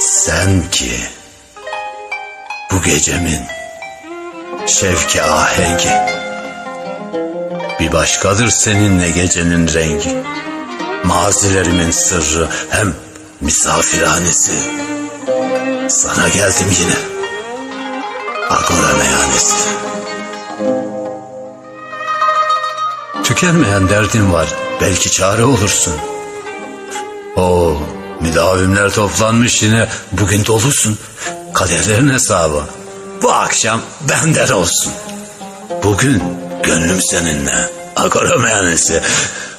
Sen ki bu gecemin şevki ahengi bir başkadır seninle gecenin rengi. Mazilerimin sırrı hem misafirhanesi. Sana geldim yine Agora meyhanesi Tükenmeyen derdin var belki çare olursun. O müdavimler toplanmış yine bugün dolusun. Kaderlerin hesabı. Bu akşam benden olsun. Bugün gönlüm seninle. Agora meyhanesi.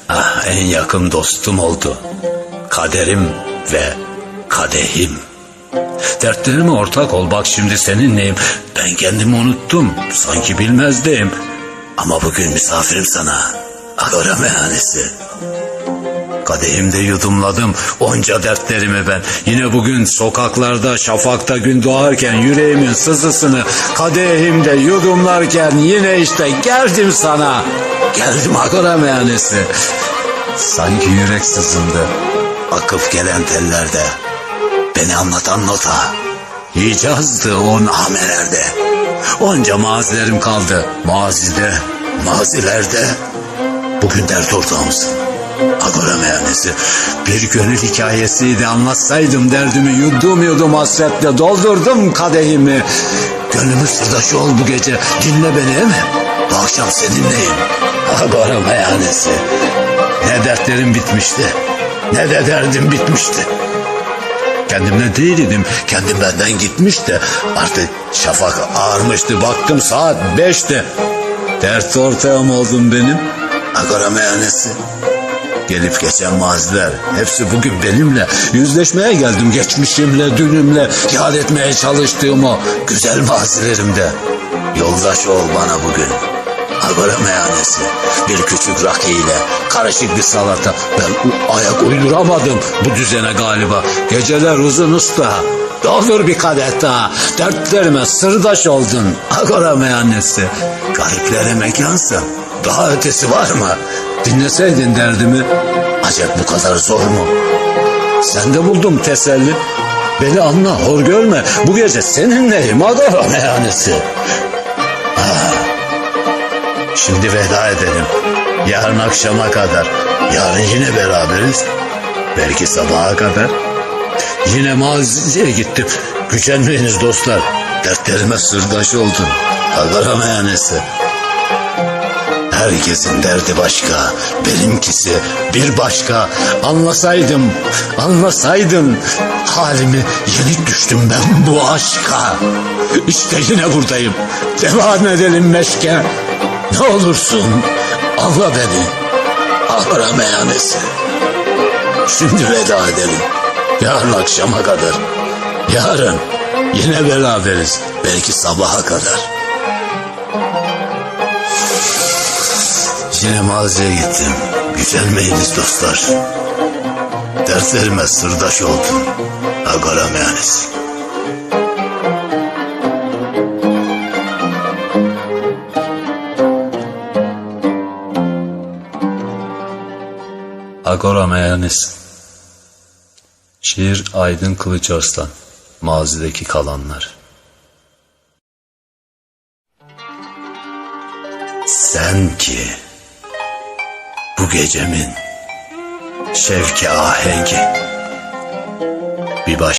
Ah, en yakın dostum oldu. Kaderim ve kadehim. Dertlerime ortak ol bak şimdi seninleyim. Ben kendimi unuttum. Sanki bilmezdim. Ama bugün misafirim sana. Agora meyhanesi. Kadehimde yudumladım onca dertlerimi ben. Yine bugün sokaklarda şafakta gün doğarken yüreğimin sızısını kadehimde yudumlarken yine işte geldim sana. Geldim agora meyhanesi. Sanki yürek sızındı. Akıp gelen tellerde. Beni anlatan nota. Hicazdı o namelerde. Onca mazilerim kaldı. Mazide, mazilerde. Bugün dert ortağımsın. Agora meyhanesi bir gönül hikayesiydi anlatsaydım derdimi yudum yudum hasretle doldurdum kadehimi. Gönlümün sırdaşı ol bu gece dinle beni değil mi? Bu akşam seninleyim. Agora meyhanesi. Ne dertlerim bitmişti ne de derdim bitmişti. Kendimle değildim. Kendim benden gitmişti. Artık şafak ağarmıştı. Baktım saat beşte. Dert ortağım oldun benim. Agora meyhanesi. Gelip geçen maziler hepsi bugün benimle yüzleşmeye geldim geçmişimle dünümle yad etmeye çalıştığım o güzel mazilerimde. Yoldaş ol bana bugün. Agora meyhanesi bir küçük rakı ile karışık bir salata. Ben ayak uyduramadım bu düzene galiba. Geceler uzun usta. Doldur bir kadeh daha. Dertlerime sırdaş oldun. Agora meyhanesi. Gariplere mekansın. Daha ötesi var mı? Dinleseydin derdimi. Acep bu kadar zor mu? Sende buldum teselli. Beni anla, hor görme. Bu gece seninleyim Agora meyhanesi. Şimdi veda edelim. Yarın akşama kadar. Yarın yine beraberiz. Belki sabaha kadar. Yine maziye gittim. Gücenmeyiniz dostlar. Dertlerime sırdaş oldun. Agara meyhanesi. Herkesin derdi başka, benimkisi bir başka. Anlasaydım, anlasaydın halimi yenik düştüm ben bu aşka. İşte yine buradayım. Devam edelim meşke. Ne olursun anla beni. Ahara meyhanesi. Şimdi veda edelim. Yarın akşama kadar. Yarın yine beraberiz. Belki sabaha kadar. Yine mağazaya gittim. Gücenmeyiniz dostlar. Derslerime sırdaş oldum. Agara meyhanesi. Agora meyhanesi. Şiir Aydın Kılıç Arslan. Mazideki kalanlar. Sen ki bu gecemin şevki ahengi. Bir baş